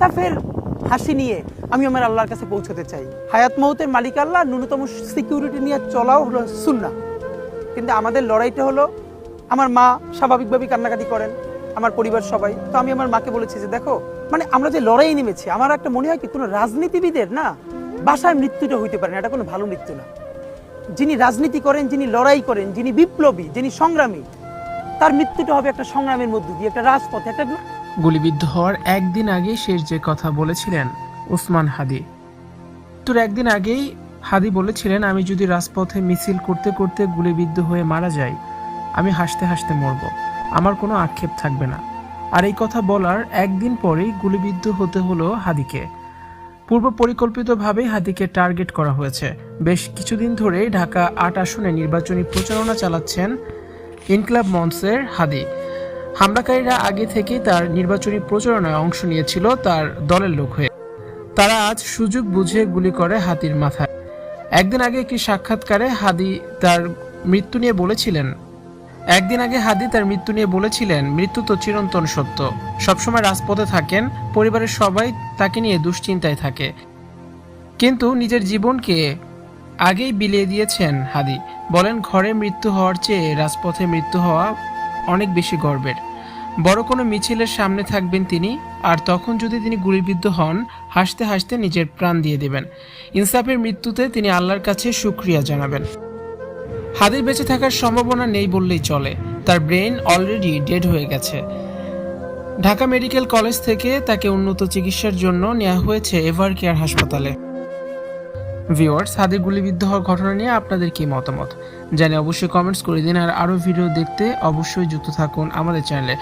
ইনসাফের হাসি নিয়ে আমি আমার আল্লাহর কাছে পৌঁছতে চাই। হায়াত মৌতের মালিক আল্লাহ, ন্যূনতম সিকিউরিটি নিয়ে চলাও হলো সুন্না কিন্তু আমাদের লড়াইটা হলো, আমার মা স্বাভাবিকভাবেই কান্নাকাটি করেন, আমার পরিবার সবাই। তো আমি আমার মাকে বলেছি যে, দেখো মানে আমরা যে লড়াই নেমেছি, আমার একটা মনে হয় কি, কোনো রাজনীতিবিদের না বাসায় মৃত্যুটা হইতে পারে না, এটা কোনো ভালো মৃত্যু না। যিনি রাজনীতি করেন, যিনি লড়াই করেন, যিনি বিপ্লবী, যিনি সংগ্রামী, তার মৃত্যুটা হবে একটা সংগ্রামের মধ্য দিয়ে, একটা রাজপথে, একটা গুলিবিদ্ধ হওয়ার একদিন আগে শেষ যে কথা বলেছিলেন উসমান হাদি। তোর একদিন আগেই হাদি বলেছিলেন, আমি যদি রাজপথে মিছিল করতে করতে গুলিবিদ্ধ হয়ে মারা যাই, আমি হাসতে হাসতে মরব। আমার কোনো আক্ষেপ থাকবে না। আর এই কথা বলার একদিন পরেই গুলিবিদ্ধ হতে হলো হাদিকে। পূর্ব পরিকল্পিতভাবেই হাদিকে টার্গেট করা হয়েছে। বেশ কিছুদিন ধরেই ঢাকা আট আসনে নির্বাচনী প্রচারণা চালাচ্ছেন ইনকলাব মঞ্চের হাদি। হামলাকারীরা আগে থেকেই তার নির্বাচনী প্রচারণায় অংশ নিয়েছিল তার দলের লোক হয়ে। তারা আজ সুযোগ বুঝে গুলি করে হাতির মাথায়। একদিন আগে একটি সাক্ষাৎকারে হাদি তার মৃত্যু নিয়ে বলেছিলেন। একদিন আগে হাদি তার মৃত্যু নিয়ে বলেছিলেন, মৃত্যু তো চিরন্তন সত্য। সবসময় রাজপথে থাকেন, পরিবারের সবাই তাকে নিয়ে দুশ্চিন্তায় থাকে। কিন্তু নিজের জীবনকে আগেই বিলিয়ে দিয়েছেন হাদি। বলেন, ঘরে মৃত্যু হওয়ার চেয়ে রাজপথে মৃত্যু হওয়া অনেক বেশি গর্বের। বড় কোনো মিছিলের সামনে থাকবেন তিনি, আর তখন যদি তিনি গুলিবিদ্ধ হন, হাসতে হাসতে নিজের প্রাণ দিয়ে দেবেন। ইনসাফের মৃত্যুতে তিনি আল্লাহর কাছে সুক্রিয়া জানাবেন। হাদির বেঁচে থাকার সম্ভাবনা নেই বললেই চলে। তার ব্রেন অলরেডি ডেড হয়ে গেছে। ঢাকা মেডিকেল কলেজ থেকে তাকে উন্নত চিকিৎসার জন্য নেওয়া হয়েছে এভার কেয়ার হাসপাতালে। ভিউয়ার্স হাদির গুলিবিদ্ধ হওয়ার ঘটনা নিয়ে আপনাদের কি মতামত? জানি অবশ্যই কমেন্টস করে দিন, আর আরও ভিডিও দেখতে অবশ্যই যুক্ত থাকুন আমাদের চ্যানেলে।